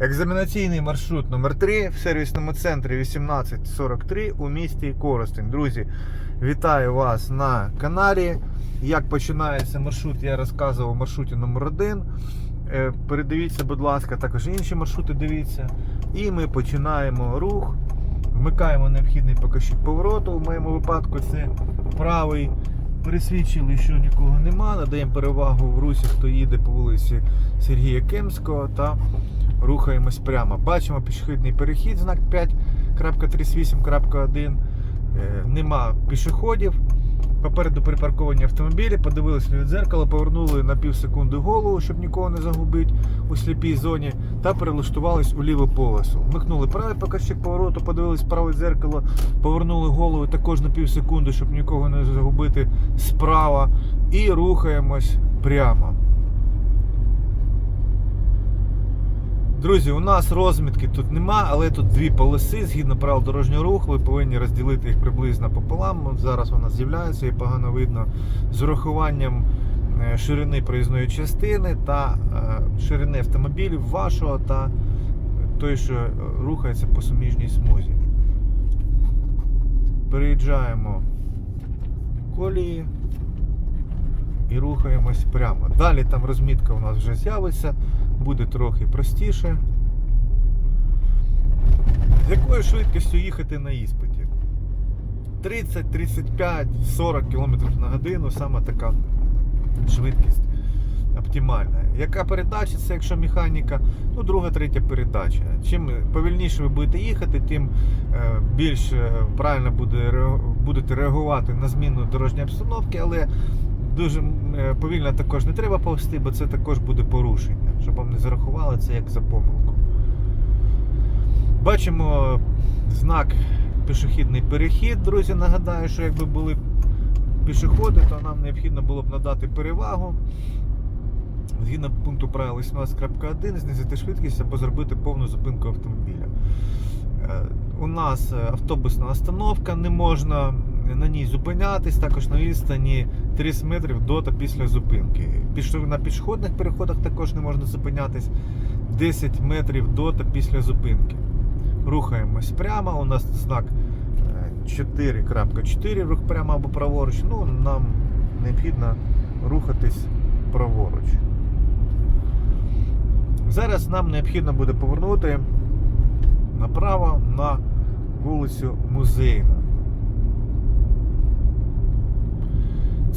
Екзаменаційний маршрут номер 3 в сервісному центрі 1843 у місті Коростень. Друзі, вітаю вас на каналі. Як починається маршрут, я розказував у маршруті номер 1 Е, Передивіться, будь ласка, також інші маршрути дивіться. І ми починаємо рух. Вмикаємо необхідний покажчик повороту. У моєму випадку це правий. Пересвідчили, що нікого нема. Надаємо перевагу в русі, хто їде по вулиці Сергія Кемського та рухаємось прямо. Бачимо пішохідний перехід, знак 5.38.1. Е, Нема пішоходів. Попереду припарковані автомобілі, подивилися від дзеркала, повернули на пів секунди голову, щоб нікого не загубити у сліпій зоні, та перелаштувались у ліву полосу. Вмикнули правий покажчик повороту, подивились праве дзеркало, повернули голову також на пів секунди, щоб нікого не загубити справа. І рухаємось прямо. Друзі, у нас розмітки тут нема, але тут дві полоси згідно правил дорожнього руху. Ви повинні розділити їх приблизно пополам. Зараз вона з'являється і погано видно з урахуванням е, ширини проїзної частини та е, ширини автомобілів вашого та той, що рухається по суміжній смузі. Переїжджаємо колії і рухаємось прямо. Далі там розмітка у нас вже з'явиться, буде трохи простіше. З якою швидкістю їхати на іспиті? 30, 35, 40 км на годину саме така швидкість оптимальна. Яка передача? Якщо механіка, ну друга, третя передача. Чим повільніше ви будете їхати, тим е, більш е, правильно буде, будете реагувати на зміну дорожньої обстановки, але дуже е, повільно також не треба повсти, бо це також буде порушення, щоб вам не зарахували це як за помилку. Бачимо знак пішохідний перехід. Друзі, нагадаю, що якби були пішоходи, то нам необхідно було б надати перевагу. Згідно пункту правил 18.1 знизити швидкість або зробити повну зупинку автомобіля. Е, У нас е, автобусна остановка, не можна на ній зупинятись, також на відстані 30 метрів до та після зупинки. На пішохідних переходах також не можна зупинятись 10 метрів до та після зупинки. Рухаємось прямо. У нас знак е, 4.4 рух прямо або праворуч. Ну, нам необхідно рухатись праворуч. Зараз нам необхідно буде повернути направо на вулицю Музейна.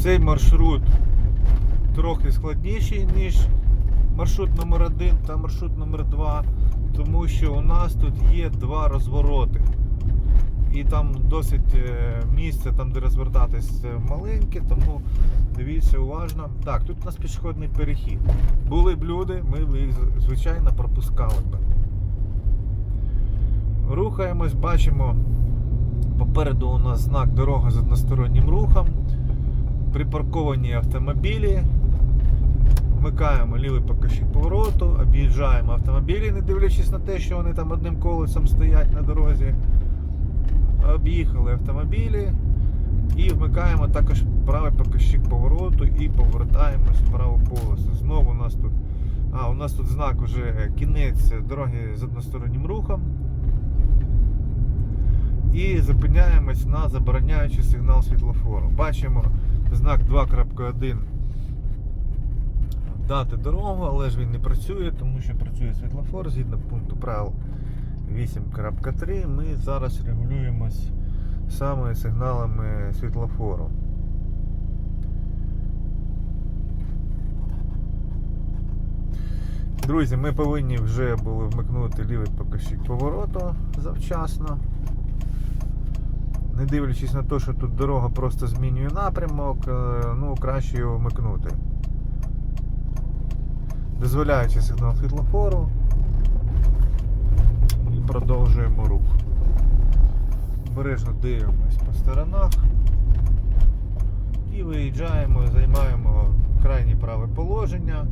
Цей маршрут трохи складніший, ніж маршрут номер 1 та маршрут номер 2 тому що у нас тут є два розвороти. І там досить е, місце, там де розвертатись е, маленьке, тому дивіться уважно. Так, тут у нас пішохідний перехід. Були б люди, ми б їх звичайно пропускали б. Рухаємось, бачимо. Попереду у нас знак дорога з одностороннім рухом. Припарковані автомобілі. Вмикаємо лівий покажчик повороту, об'їжджаємо автомобілі, не дивлячись на те, що вони там одним колесом стоять на дорозі. Об'їхали автомобілі і вмикаємо також правий покажчик повороту і повертаємось в праву полосу. Знову у нас тут. А, у нас тут знак вже кінець дороги з одностороннім рухом. І зупиняємось на забороняючий сигнал світлофору. Бачимо знак 2.1 дати дорогу, але ж він не працює, тому що працює світлофор згідно пункту правил 8.3. Ми зараз регулюємось саме сигналами світлофору. Друзі, ми повинні вже були вмикнути лівий покажчик повороту завчасно. Не дивлячись на те, що тут дорога просто змінює напрямок, е, ну краще його вмикнути дозволяючи сигнал світлофору і продовжуємо рух. Обережно дивимось по сторонах і виїжджаємо, займаємо крайнє праве положення.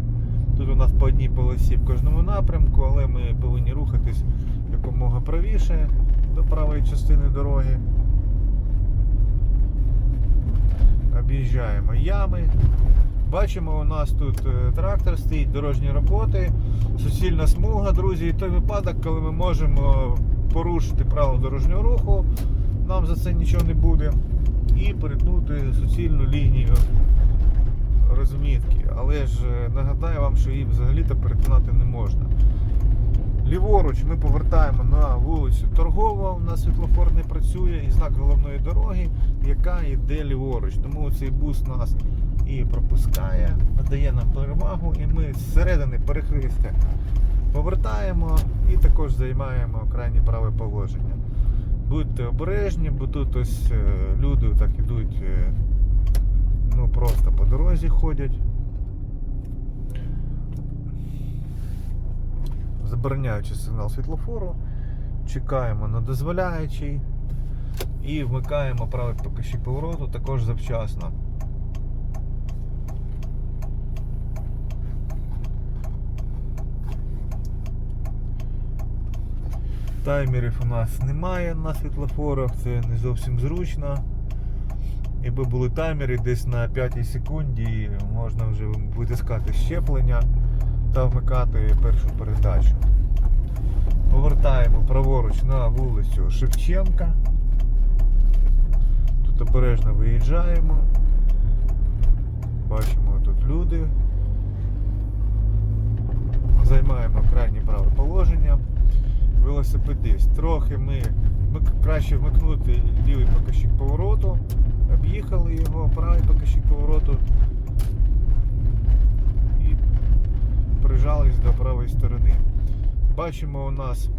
Тут у нас по одній полосі в кожному напрямку, але ми повинні рухатись якомога правіше до правої частини дороги. Об'їжджаємо ями, Бачимо, у нас тут е, трактор стоїть, дорожні роботи, суцільна смуга, друзі, і той випадок, коли ми можемо порушити правила дорожнього руху, нам за це нічого не буде, і перетнути суцільну лінію розмітки. Але ж е, нагадаю вам, що її взагалі-то перетинати не можна. Ліворуч ми повертаємо на вулицю Торгова, у нас світлофор не працює і знак головної дороги, яка йде ліворуч. Тому цей бус нас і пропускає, надає нам перевагу, і ми зсередини перехрестя повертаємо і також займаємо крайнє праве положення. Будьте обережні, бо тут ось е, люди так ідуть, е, ну просто по дорозі ходять. Забороняючи сигнал світлофору, чекаємо на дозволяючий і вмикаємо правий покажчик повороту також завчасно. Таймерів у нас немає на світлофорах, це не зовсім зручно. Якби були таймери десь на 5 секунді, можна вже витискати щеплення та вмикати першу передачу. Повертаємо праворуч на вулицю Шевченка. Тут обережно виїжджаємо. Бачимо тут люди. Займаємо крайнє праве положення. Велосипедист. Трохи ми, ми краще вмикнути лівий покажчик повороту. Об'їхали його, правий покажчик повороту. І прижались до правої сторони. Бачимо у нас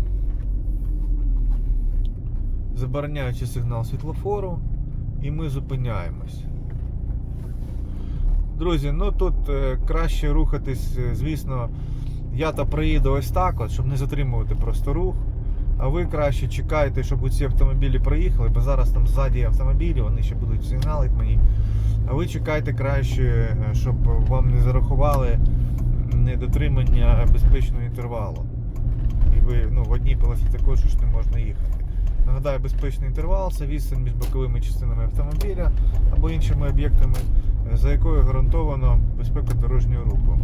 забороняючий сигнал світлофору і ми зупиняємось. Друзі, ну тут е, краще рухатись, е, звісно, я та проїду ось так, от, щоб не затримувати просто рух. А ви краще чекайте, щоб ці автомобілі проїхали, бо зараз там ззаді автомобілі, вони ще будуть сигналити мені. А ви чекайте краще, е, щоб вам не зарахували недотримання безпечного інтервалу. І ви ну, в одній полосі також ж не можна їхати. Нагадаю, безпечний інтервал це відстань між боковими частинами автомобіля або іншими об'єктами, за якою гарантовано безпека дорожнього руху.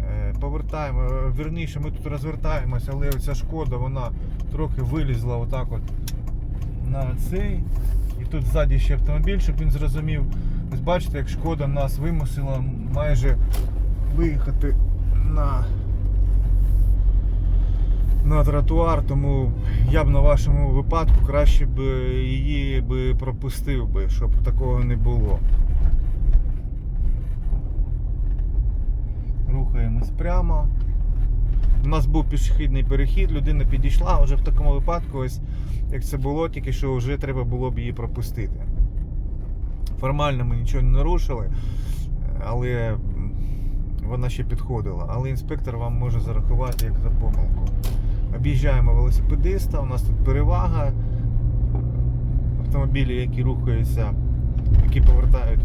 Е, Повертаємо, е, вірніше, ми тут розвертаємося, але ця шкода вона трохи вилізла отак от на цей. І тут ззаді ще автомобіль, щоб він зрозумів. Ось бачите, як шкода нас вимусила майже виїхати на, на тротуар, тому я б на вашому випадку краще б її би пропустив би, щоб такого не було. Рухаємось прямо. У нас був пішохідний перехід, людина підійшла, вже в такому випадку, ось як це було, тільки що вже треба було б її пропустити. Формально ми нічого не нарушили, але вона ще підходила. Але інспектор вам може зарахувати як за помилку. Об'їжджаємо велосипедиста, у нас тут перевага. Автомобілі, які рухаються, які повертають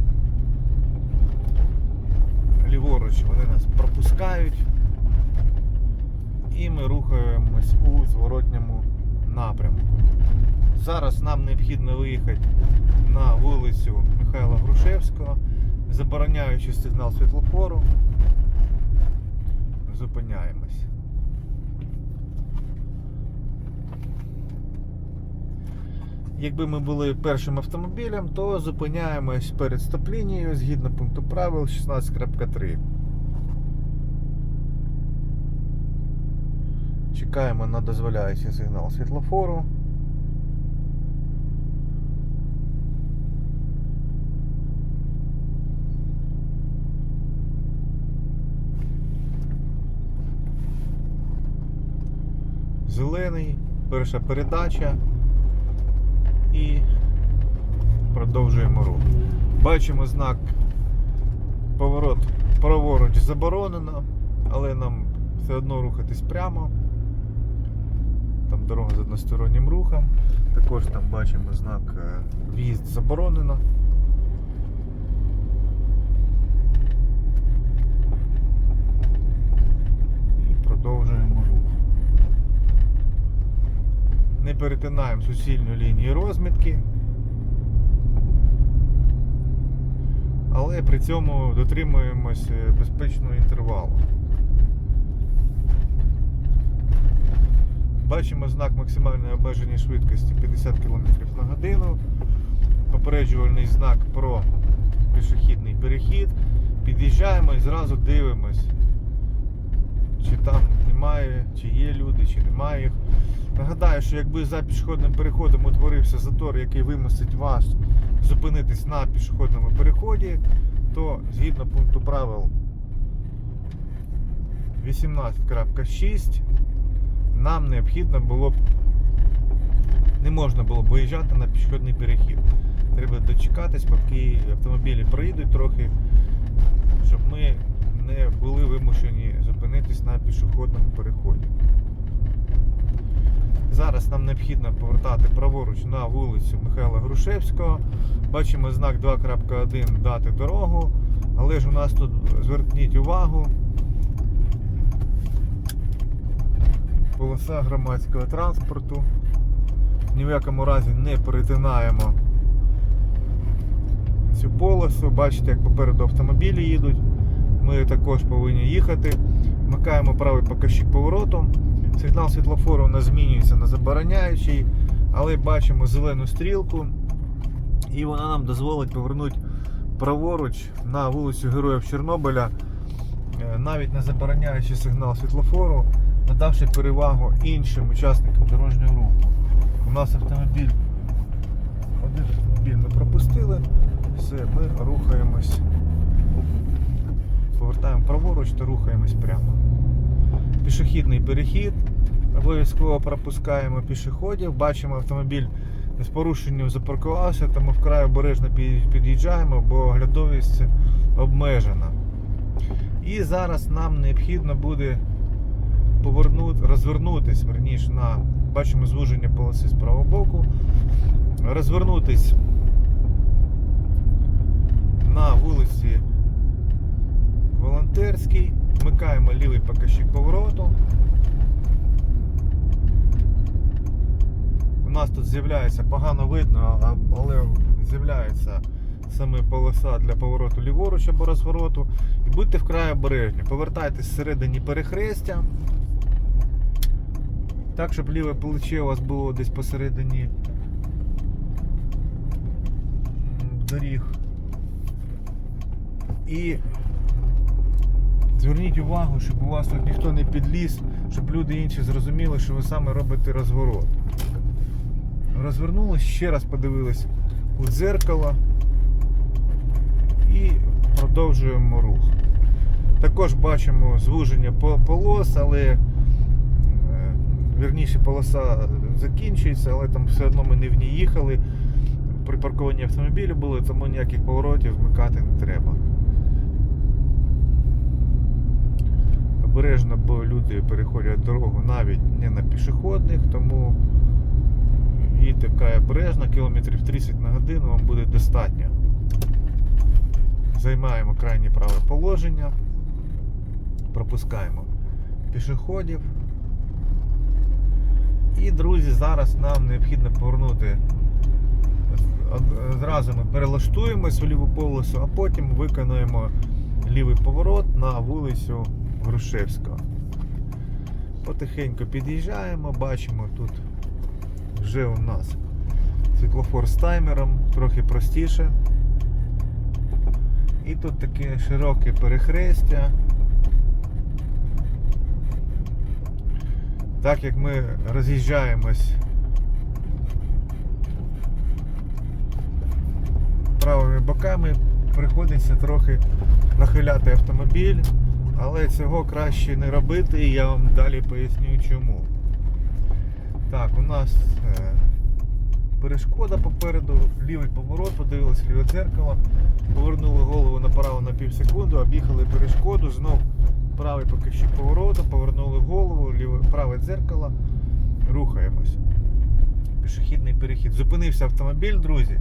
ліворуч, вони нас пропускають. І ми рухаємось у зворотньому напрямку. Зараз нам необхідно виїхати на вулицю Михайла Грушевського, забороняючи сигнал світлофору. Зупиняємось. Якби ми були першим автомобілем, то зупиняємось перед стоп-лінією згідно пункту правил 16.3. Чекаємо на дозволяючий сигнал світлофору. Зелений, перша передача і продовжуємо рух. Бачимо знак поворот праворуч заборонено, але нам все одно рухатись прямо. Там дорога з одностороннім рухом. Також там бачимо знак е, в'їзд заборонено. І продовжуємо рух. Не перетинаємо суцільну лінію розмітки. але при цьому дотримуємось е, безпечного інтервалу. Бачимо знак максимальної обмеження швидкості 50 км на годину. Попереджувальний знак про пішохідний перехід. Під'їжджаємо і зразу дивимось, чи там немає, чи є люди, чи немає їх. Нагадаю, що якби за пішохідним переходом утворився затор, який вимусить вас зупинитись на пішохідному переході, то згідно пункту правил 18.6 нам необхідно було б не можна було б виїжджати на пішохідний перехід. Треба дочекатись, поки автомобілі проїдуть трохи, щоб ми не були вимушені зупинитись на пішохідному переході. Зараз нам необхідно повертати праворуч на вулицю Михайла Грушевського. Бачимо знак 2.1 дати дорогу, але ж у нас тут зверніть увагу. Полоса громадського транспорту. Ні в якому разі не перетинаємо цю полосу. Бачите, як попереду автомобілі їдуть. Ми також повинні їхати. Вмикаємо правий показчик повороту. Сигнал світлофору нас змінюється на забороняючий, але бачимо зелену стрілку, і вона нам дозволить повернути праворуч на вулицю Героїв Чорнобиля, е, навіть не забороняючи сигнал світлофору, надавши перевагу іншим учасникам дорожнього руху. У нас автомобіль, один автомобіль ми пропустили, все, ми рухаємось, повертаємо праворуч та рухаємось прямо пішохідний перехід. Обов'язково пропускаємо пішоходів. Бачимо, автомобіль з порушенням запаркувався, тому вкрай обережно під'їжджаємо, бо оглядовість обмежена. І зараз нам необхідно буде повернути, розвернутись, верніше, на бачимо звуження полоси з правого боку, розвернутись на вулиці Волонтерський, вмикаємо лівий показчик повороту. Нас тут з'являється погано видно, але з'являється саме полоса для повороту ліворуч або розвороту. І будьте вкрай обережні. Повертайтесь всередині перехрестя. Так, щоб ліве плече у вас було десь посередині доріг. І Зверніть увагу, щоб у вас тут ніхто не підліз, щоб люди інші зрозуміли, що ви саме робите розворот. Розвернулись, ще раз подивились у дзеркало і продовжуємо рух. Також бачимо звуження по- полос, але е, вірніше полоса закінчується, але там все одно ми не в ній їхали. При паркуванні автомобілів були, тому ніяких поворотів вмикати не треба. обережно, бо люди переходять дорогу навіть не на пішохідних, тому їдьте вкрай обережно, кілометрів 30 на годину вам буде достатньо. Займаємо крайнє праве положення, пропускаємо пішоходів. І, друзі, зараз нам необхідно повернути. Од- Одразу ми перелаштуємось в ліву полосу, а потім виконуємо лівий поворот на вулицю Грушевського. Потихеньку під'їжджаємо, бачимо тут вже у нас світлофор з таймером, трохи простіше. І тут таке широке перехрестя. Так як ми роз'їжджаємось правими боками, приходиться трохи нахиляти автомобіль, але цього краще не робити, і я вам далі поясню чому. Так, у нас е, перешкода попереду, лівий поворот, подивилися ліве дзеркало, повернули голову направо на пів секунди, об'їхали перешкоду, знов правий покищик повороту, повернули голову, ліве, праве дзеркало, рухаємось. Пішохідний перехід. Зупинився автомобіль, друзі.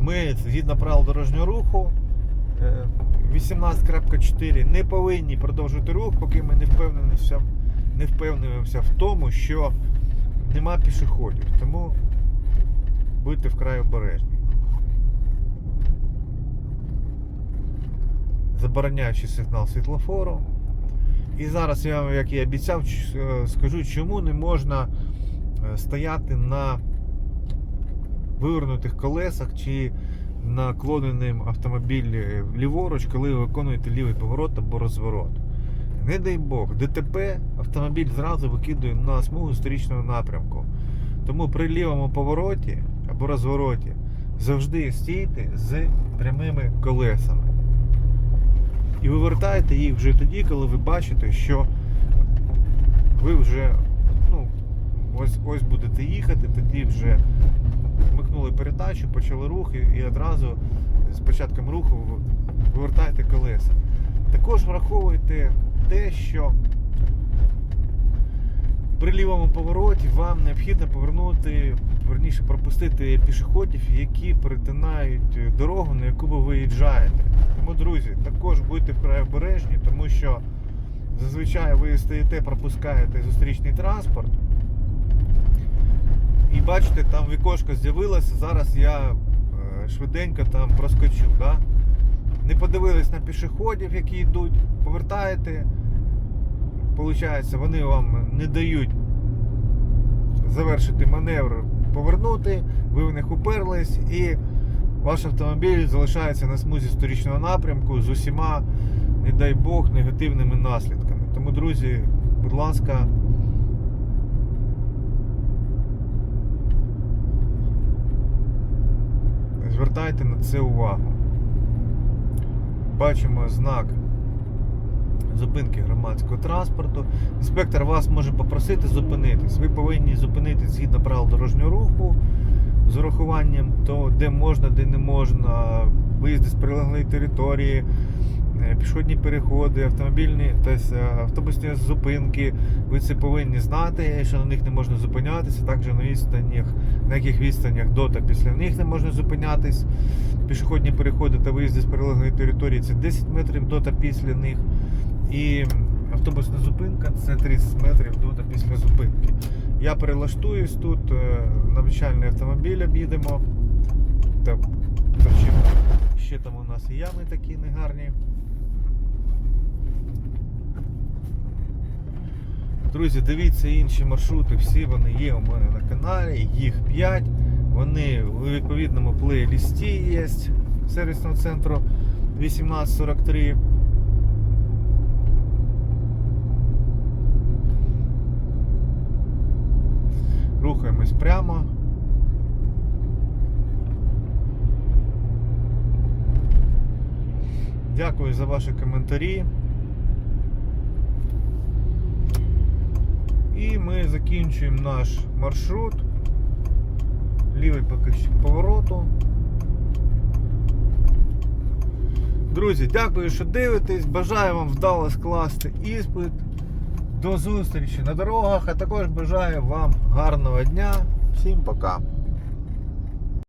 Ми згідно правил дорожнього руху е, 18.4 не повинні продовжувати рух, поки ми не впевнимося, не впевнимося в тому, що нема пішоходів. Тому будьте вкрай обережні. забороняючи сигнал світлофору. І зараз я вам, як і обіцяв, е, скажу, чому не можна е, стояти на вивернутих колесах чи наклоненим автомобілі ліворуч, коли ви виконуєте лівий поворот або розворот. Не дай Бог, ДТП автомобіль зразу викидує на смугу зустрічного напрямку. Тому при лівому повороті або розвороті завжди стійте з прямими колесами. І вивертайте їх вже тоді, коли ви бачите, що ви вже ну, ось, ось будете їхати, тоді вже вмикнули передачу, почали рух і, і одразу з початком руху ви- вивертайте колеса. Також враховуйте те, що при лівому повороті вам необхідно повернути, верніше пропустити пішоходів, які перетинають дорогу, на яку ви виїжджаєте. Тому, друзі, також будьте вкрай обережні, тому що зазвичай ви стоїте, пропускаєте зустрічний транспорт. І бачите, там вікошко з'явилося, зараз я е, швиденько там проскочу. Да? Не подивились на пішоходів, які йдуть, повертаєте. Получається, вони вам не дають завершити маневр, повернути, ви в них уперлись і ваш автомобіль залишається на смузі сторічного напрямку з усіма, не дай Бог, негативними наслідками. Тому, друзі, будь ласка, звертайте на це увагу. Бачимо знак зупинки громадського транспорту. Інспектор вас може попросити зупинитись. Ви повинні зупинитись згідно правил дорожнього руху з урахуванням то, де можна, де не можна, виїзди з прилеглої території, пішохідні переходи, автомобільні тобто, е, автобусні зупинки. Ви це повинні знати, що на них не можна зупинятися, також на відстанях, на яких відстанях до та після них не можна зупинятись. Пішохідні переходи та виїзди з прилеглої території це 10 метрів до та після них. І автобусна зупинка це 30 метрів до та після зупинки. Я перелаштуюсь тут, е, навчальний автомобіль об'їдемо. Та, ще там у нас і ями такі негарні. Друзі, дивіться інші маршрути, всі вони є у мене на каналі, їх 5. Вони у відповідному плейлісті є сервісного центру 1843. Рухаємось прямо. Дякую за ваші коментарі. І ми закінчуємо наш маршрут. Лівий покажчик повороту. Друзі, дякую, що дивитесь. Бажаю вам вдало скласти іспит. До зустрічі на дорогах, а також бажаю вам гарного дня. Всім пока.